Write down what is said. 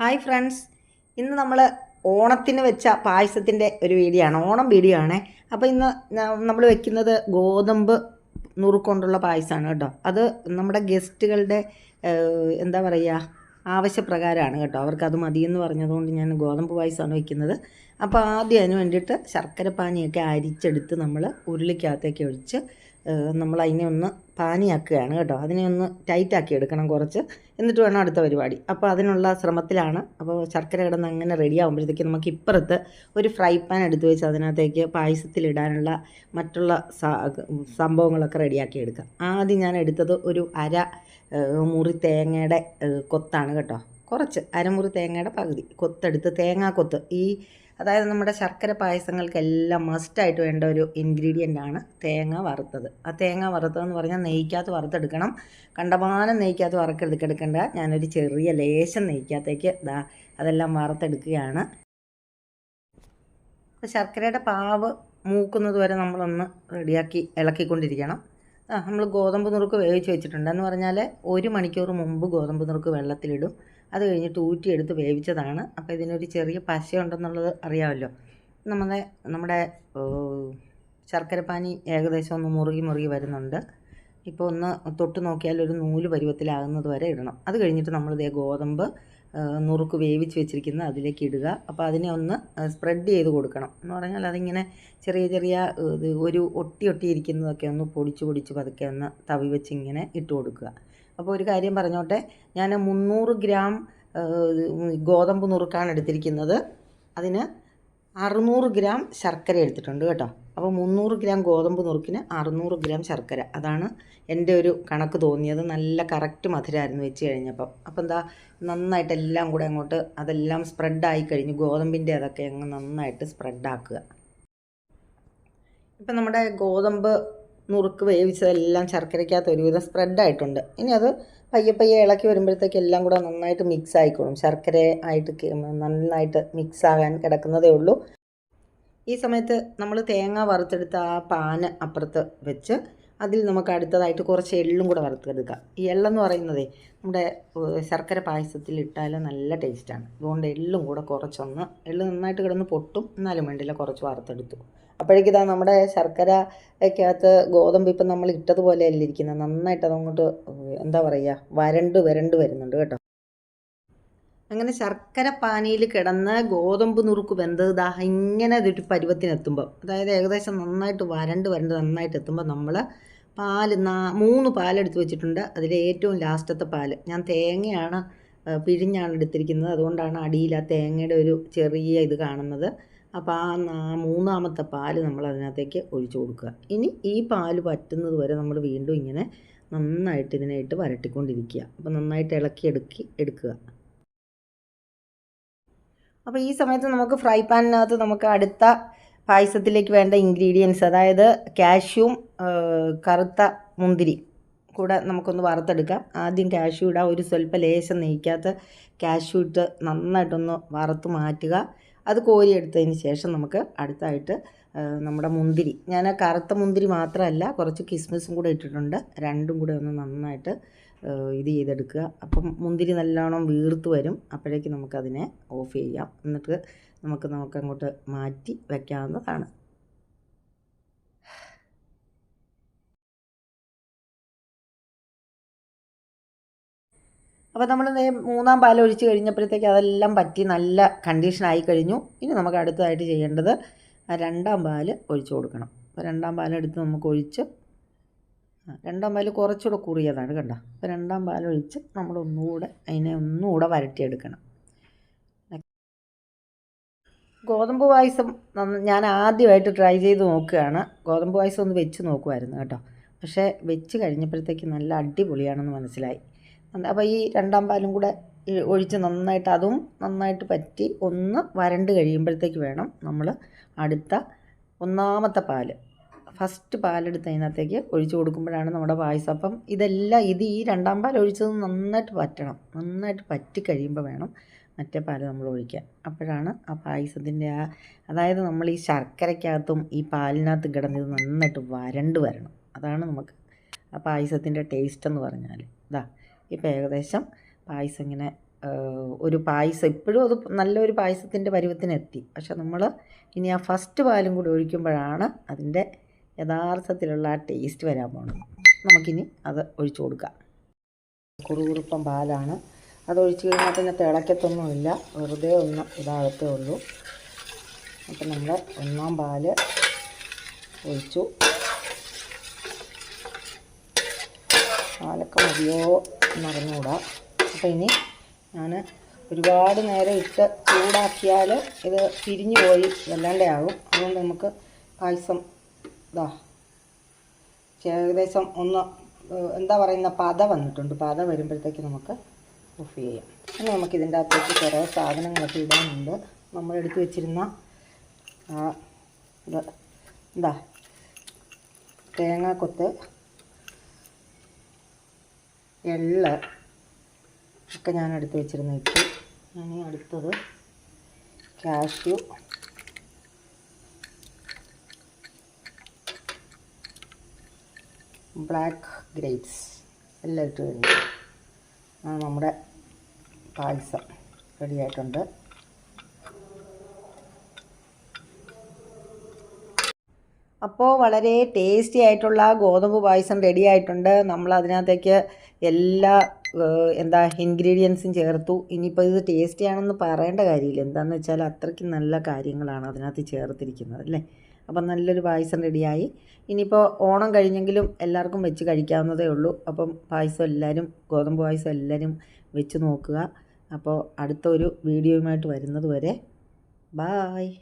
Hi friends. ഇന്ന് നമ്മൾ ഓണത്തിന് വെച്ച പായസത്തിന്റെ ഒരു വീഡിയോ ആണ് ഓണം വീഡിയോ ആണേ അപ്പോൾ ഇന്ന് നമ്മൾ വെക്കുന്നത് ഗോതമ്പ് നുറുക്കൊണ്ടുള്ള പായസമാണ് കേട്ടോ. അത് നമ്മുടെ ഗസ്റ്റുകളുടെ എന്താ പറയുക ആവശ്യപ്രകാരമാണ് കേട്ടോ. അവർക്ക് അത് മതിയെന്ന് പറഞ്ഞതുകൊണ്ട് ഞാൻ ഗോതമ്പ് പായസമാണ് വെക്കുന്നത്. അപ്പോൾ ആദ്യം അതിന് വേണ്ടിയിട്ട് ശർക്കര പാനിയൊക്കെ അരിച്ചെടുത്ത് നമ്മൾ ഉരുളിക്കകത്തേക്ക് ഒഴിച്ച് നമ്മൾ അതിനെ ഒന്ന് പാനിയാക്കുകയാണ് കേട്ടോ. അതിനെ ഒന്ന് ടൈറ്റാക്കി എടുക്കണം കുറച്ച്. എന്നിട്ട് വേണം അടുത്ത പരിപാടി. അപ്പോൾ അതിനുള്ള ശ്രമത്തിലാണ്. അപ്പോൾ ശർക്കര കിടന്ന് അങ്ങനെ റെഡി ആകുമ്പോഴത്തേക്ക് നമുക്ക് ഇപ്പുറത്ത് ഒരു ഫ്രൈ പാൻ എടുത്ത് വെച്ച് അതിനകത്തേക്ക് പായസത്തിലിടാനുള്ള മറ്റുള്ള സംഭവങ്ങളൊക്കെ റെഡിയാക്കി എടുക്കാം. ആദ്യം ഞാൻ എടുത്തത് ഒരു അര മുറി തേങ്ങയുടെ കൊത്താണ് കേട്ടോ. കുറച്ച് അരമുറി തേങ്ങയുടെ പകുതി. കൊത്തെടുത്ത് തേങ്ങാ കൊത്ത്. ഈ അതായത് നമ്മുടെ ശർക്കര പായസങ്ങൾക്കെല്ലാം മസ്റ്റായിട്ട് വേണ്ട ഒരു ഇൻഗ്രീഡിയന്റ് ആണ് തേങ്ങ വറുത്തത്. ആ തേങ്ങ വറുത്തതെന്ന് പറഞ്ഞാൽ നെയ്ക്കകത്ത് വറുത്തെടുക്കണം. കണ്ടമാനം നെയ്ക്കകത്ത് വറക്കെടുത്തെടുക്കേണ്ട ഞാനൊരു ചെറിയ ലേശം നെയ്ക്കകത്തേക്ക് ദാ അതെല്ലാം വറുത്തെടുക്കുകയാണ്. ശർക്കരയുടെ പാവ് മൂക്കുന്നത് വരെ നമ്മളൊന്ന് റെഡിയാക്കി ഇളക്കിക്കൊണ്ടിരിക്കണം. നമ്മൾ ഗോതമ്പ് നുറുക്ക് വേവിച്ച് വെച്ചിട്ടുണ്ട്. എന്ന് പറഞ്ഞാൽ ഒരു മണിക്കൂർ മുമ്പ് ഗോതമ്പ് നുറുക്ക് വെള്ളത്തിലിടും. അത് കഴിഞ്ഞിട്ട് ഊറ്റിയെടുത്ത് വേവിച്ചതാണ്. അപ്പോൾ ഇതിനൊരു ചെറിയ പശയുണ്ടെന്നുള്ളത് അറിയാമല്ലോ. നമ്മുടെ നമ്മുടെ ശർക്കരപ്പാനി ഏകദേശം ഒന്ന് മുറുകി മുറുകി വരുന്നുണ്ട്. ഇപ്പോൾ ഒന്ന് തൊട്ട് നോക്കിയാൽ ഒരു നൂൽ പരുവത്തിലാകുന്നത് വരെ ഇടണം. അത് കഴിഞ്ഞിട്ട് നമ്മൾ ഗോതമ്പ് നുറുക്ക് വേവിച്ച് വെച്ചിരിക്കുന്ന അതിലേക്ക് ഇടുക. അപ്പോൾ അതിനെ ഒന്ന് സ്പ്രെഡ് ചെയ്ത് കൊടുക്കണം. എന്ന് പറഞ്ഞാൽ അതിങ്ങനെ ചെറിയ ചെറിയ ഒരു ഒട്ടി ഒട്ടി ഇരിക്കുന്നതൊക്കെ ഒന്ന് പൊടിച്ച് പൊടിച്ച് പതുക്കെ ഒന്ന് തവി വെച്ച് ഇങ്ങനെ ഇട്ട് കൊടുക്കുക. അപ്പോൾ ഒരു കാര്യം പറഞ്ഞോട്ടെ ഞാൻ മുന്നൂറ് ഗ്രാം ഗോതമ്പ് നുറുക്കാണ് എടുത്തിരിക്കുന്നത്. അതിന് അറുന്നൂറ് ഗ്രാം ശർക്കര എടുത്തിട്ടുണ്ട് കേട്ടോ. അപ്പോൾ മുന്നൂറ് ഗ്രാം ഗോതമ്പ് നുറുക്കിന് അറുന്നൂറ് ഗ്രാം ശർക്കര. അതാണ് എന്റെ ഒരു കണക്ക് തോന്നിയത്. നല്ല കറക്റ്റ് മധുരമായിരുന്നു വെച്ച് കഴിഞ്ഞപ്പം. അപ്പോൾ എന്താ നന്നായിട്ട് എല്ലാം കൂടെ അങ്ങോട്ട് അതെല്ലാം സ്പ്രെഡായി കഴിഞ്ഞു ഗോതമ്പിന്റെ അതൊക്കെ അങ്ങ് നന്നായിട്ട് സ്പ്രെഡാക്കുക. ഇപ്പം നമ്മുടെ ഗോതമ്പ് നുറുക്ക് വേവിച്ചതെല്ലാം ശർക്കരയ്ക്കകത്ത് ഒരുവിധം സ്പ്രെഡായിട്ടുണ്ട്. ഇനി അത് പയ്യെ പയ്യെ ഇളക്കി വരുമ്പോഴത്തേക്ക് എല്ലാം കൂടെ നന്നായിട്ട് മിക്സ് ആയിക്കോളും. ശർക്കര ആയിട്ട് നന്നായിട്ട് മിക്സ് ആകാൻ കിടക്കുന്നതേ ഉള്ളൂ. ഈ സമയത്ത് നമ്മൾ തേങ്ങ വറുത്തെടുത്ത ആ പാന് അപ്പുറത്ത് വെച്ച് അതിൽ നമുക്ക് അടുത്തതായിട്ട് കുറച്ച് എള്ളും കൂടെ വറുത്തെടുക്കാം. ഈ എള്ളെന്ന് പറയുന്നതേ നമ്മുടെ ശർക്കര പായസത്തിൽ ഇട്ടാൽ നല്ല ടേസ്റ്റാണ്. അതുകൊണ്ട് എള്ളും കൂടെ കുറച്ചൊന്ന് എള്ള് നന്നായിട്ട് കിടന്ന് പൊട്ടും എന്നാലും വേണ്ടില്ല കുറച്ച് വറുത്തെടുത്തു. അപ്പോഴേക്കിതാ നമ്മുടെ ശർക്കരയ്ക്കകത്ത് ഗോതമ്പ് ഇപ്പം നമ്മൾ ഇട്ടതുപോലെ അല്ലിരിക്കുന്നത് നന്നായിട്ട് അതങ്ങോട്ട് എന്താ പറയുക വരണ്ട് വരണ്ട് വരുന്നുണ്ട് കേട്ടോ. അങ്ങനെ ശർക്കര പാനിയിൽ കിടന്ന് ഗോതമ്പ് നുറുക്ക് വെന്തത് ഇങ്ങനെ അതൊരു പരുവത്തിനെത്തുമ്പോൾ അതായത് ഏകദേശം നന്നായിട്ട് വരണ്ട് വരണ്ട് നന്നായിട്ട് എത്തുമ്പോൾ നമ്മൾ പാൽ നാ മൂന്ന് പാലെടുത്ത് വെച്ചിട്ടുണ്ട്. അതിൽ ഏറ്റവും ലാസ്റ്റത്തെ പാൽ. ഞാൻ തേങ്ങയാണ് പിഴിഞ്ഞാണ് എടുത്തിരിക്കുന്നത്. അതുകൊണ്ടാണ് അടിയിൽ ആ തേങ്ങയുടെ ഒരു ചെറിയ ഇത് കാണുന്നത്. അപ്പോൾ ആ മൂന്നാമത്തെ പാൽ നമ്മൾ അതിനകത്തേക്ക് ഒഴിച്ചു കൊടുക്കുക. ഇനി ഈ പാൽ പറ്റുന്നത് വരെ നമ്മൾ വീണ്ടും ഇങ്ങനെ നന്നായിട്ട് ഇതിനായിട്ട് വരട്ടിക്കൊണ്ടിരിക്കുക. അപ്പോൾ നന്നായിട്ട് ഇളക്കി എടുക്കി എടുക്കുക. അപ്പോൾ ഈ സമയത്ത് നമുക്ക് ഫ്രൈ പാനിനകത്ത് നമുക്ക് അടുത്ത പായസത്തിലേക്ക് വേണ്ട ഇൻഗ്രീഡിയൻസ് അതായത് കാഷ്യൂം കറുത്ത മുന്തിരി കൂടെ നമുക്കൊന്ന് വറുത്തെടുക്കാം. ആദ്യം കാഷ്യൂ ഇടാം. ഒരു സ്വല്പം ലേശം നെയ്ക്കാത്ത കാഷ്യൂ ഇട്ട് നന്നായിട്ടൊന്ന് വറുത്ത് മാറ്റുക. അത് കോരിയെടുത്തതിന് ശേഷം നമുക്ക് അടുത്തായിട്ട് നമ്മുടെ മുന്തിരി. ഞാൻ കറുത്ത മുന്തിരി മാത്രമല്ല കുറച്ച് കിസ്മിസും കൂടെ ഇട്ടിട്ടുണ്ട്. രണ്ടും കൂടെ ഒന്ന് നന്നായിട്ട് ഇത് ചെയ്തെടുക്കുക. അപ്പം മുന്തിരി നല്ലോണം വീർത്ത് വരും. അപ്പോഴേക്ക് നമുക്കതിനെ ഓഫ് ചെയ്യാം. എന്നിട്ട് നമുക്ക് നമുക്ക് അങ്ങോട്ട് മാറ്റി വയ്ക്കാവുന്നതാണ് അപ്പോൾ നമ്മൾ മൂന്നാം പാൽ ഒഴിച്ച് കഴിഞ്ഞപ്പോഴത്തേക്ക് അതെല്ലാം പറ്റി നല്ല കണ്ടീഷനായി കഴിഞ്ഞു. ഇനി നമുക്ക് അടുത്തതായിട്ട് ചെയ്യേണ്ടത് രണ്ടാം പാൽ ഒഴിച്ചു കൊടുക്കണം. അപ്പോൾ രണ്ടാം പാലെടുത്ത് നമുക്ക് ഒഴിച്ച് രണ്ടാം പാൽ കുറച്ചുകൂടെ കുറിയതാണ് കണ്ടോ? അപ്പോൾ രണ്ടാം പാൽ ഒഴിച്ച് നമ്മൾ ഒന്നുകൂടെ അതിനെ ഒന്നുകൂടെ വരട്ടിയെടുക്കണം. ഗോതമ്പ് പായസം ഞാൻ ആദ്യമായിട്ട് ട്രൈ ചെയ്ത് നോക്കുകയാണ്. ഗോതമ്പ് പായസം ഒന്ന് വെച്ച് നോക്കുമായിരുന്നു കേട്ടോ. പക്ഷേ വെച്ച് കഴിഞ്ഞപ്പോഴത്തേക്ക് നല്ല അടിപൊളിയാണെന്ന് മനസ്സിലായി. അപ്പോൾ ഈ രണ്ടാം പാലും കൂടെ ഒഴിച്ച് നന്നായിട്ട് അതും നന്നായിട്ട് പറ്റി ഒന്ന് വരണ്ട് കഴിയുമ്പോഴത്തേക്ക് വേണം നമ്മൾ അടുത്ത ഒന്നാമത്തെ പാൽ. ഫസ്റ്റ് പാലെടുത്ത് അതിനകത്തേക്ക് ഒഴിച്ച് കൊടുക്കുമ്പോഴാണ് നമ്മുടെ പായസം. അപ്പം ഇതെല്ലാം ഇത് ഈ രണ്ടാം പാൽ ഒഴിച്ചത് നന്നായിട്ട് പറ്റണം നന്നായിട്ട് പറ്റി കഴിയുമ്പോൾ വേണം മറ്റേ പാൽ നമ്മൾ ഒഴിക്കാൻ. അപ്പോഴാണ് ആ പായസത്തിന്റെ ആ അതായത് നമ്മൾ ഈ ശർക്കരയ്ക്കകത്തും ഈ പാലിനകത്ത് കിടന്ന് ഇത് നന്നായിട്ട് വരണ്ട് വരണം. അതാണ് നമുക്ക് ആ പായസത്തിന്റെ ടേസ്റ്റ് എന്ന് പറഞ്ഞാൽ ഇതാ ഇപ്പോൾ ഏകദേശം പായസം ഇങ്ങനെ ഒരു പായസം ഇപ്പോഴും അത് നല്ലൊരു പായസത്തിന്റെ പരുവത്തിനെത്തി. പക്ഷെ നമ്മൾ ഇനി ആ ഫസ്റ്റ് പാലും കൂടി ഒഴിക്കുമ്പോഴാണ് അതിന്റെ യഥാർത്ഥത്തിലുള്ള ആ ടേസ്റ്റ് വരാൻ പോകുന്നത് നമുക്കിനി അത് ഒഴിച്ചു കൊടുക്കാം. കുറുകുറുപ്പം പാലാണ്. അത് ഒഴിച്ച് കഴിഞ്ഞാൽ പിന്നെ തിളക്കത്തൊന്നുമില്ല. വെറുതെ ഒന്ന് ഇതാകത്തേ ഉള്ളൂ. അപ്പം നമ്മൾ ഒന്നാം പാൽ ഒഴിച്ചു. പാലൊക്കെ മതിയോ? എന്നറിഞ്ഞുകൂടാ അപ്പോൾ ഇനി ഞാൻ ഒരുപാട് നേരം ഇട്ട് ചൂടാക്കിയാൽ ഇത് പിരിഞ്ഞു പോയി വല്ലാണ്ടേ ആകും അതുകൊണ്ട് നമുക്ക് പായസം ഇതാ ഏകദേശം ഒന്ന് എന്താ പറയുന്ന പത വന്നിട്ടുണ്ട്. പത വരുമ്പോഴത്തേക്ക് നമുക്ക് ഓഫ് ചെയ്യാം. ഇനി നമുക്ക് ഇതിന്റെ അകത്തേക്ക് കുറേ സാധനങ്ങളൊക്കെ ഇടാനുണ്ട്. നമ്മൾ എടുത്ത് വെച്ചിരുന്ന എന്താ തേങ്ങാക്കൊത്ത് എള്ള്. ഒക്കെ ഞാൻ എടുത്ത് വെച്ചിരുന്ന ഇട്ടു. ഇനി അടുത്തത് കാഷ്യൂ ബ്ലാക്ക് ഗ്രേപ്സ് എല്ലാം ഇട്ട് കഴിഞ്ഞു. നമ്മുടെ പായസം റെഡി അപ്പോൾ വളരെ ടേസ്റ്റി ആയിട്ടുള്ള ഗോതമ്പ് പായസം റെഡി ആയിട്ടുണ്ട്. നമ്മൾ അതിനകത്തേക്ക് എല്ലാ എന്താ ഇൻഗ്രീഡിയൻസും ചേർത്തു. ഇനിയിപ്പോൾ ഇത് ടേസ്റ്റി ആണെന്ന് പറയേണ്ട കാര്യമില്ല. എന്താണെന്ന് വെച്ചാൽ അത്രയ്ക്ക് നല്ല കാര്യങ്ങളാണ് അതിനകത്ത് ചേർത്തിരിക്കുന്നത് അല്ലേ? അപ്പം നല്ലൊരു പായസം റെഡിയായി ഇനിയിപ്പോൾ ഓണം കഴിഞ്ഞെങ്കിലും എല്ലാവർക്കും വെച്ച് കഴിക്കാവുന്നതേ ഉള്ളൂ. അപ്പം പായസം എല്ലാവരും ഗോതമ്പ് പായസം എല്ലാവരും വെച്ച് നോക്കുക. അപ്പോൾ അടുത്തൊരു വീഡിയോയുമായിട്ട് വരുന്നത് വരെ ബായ്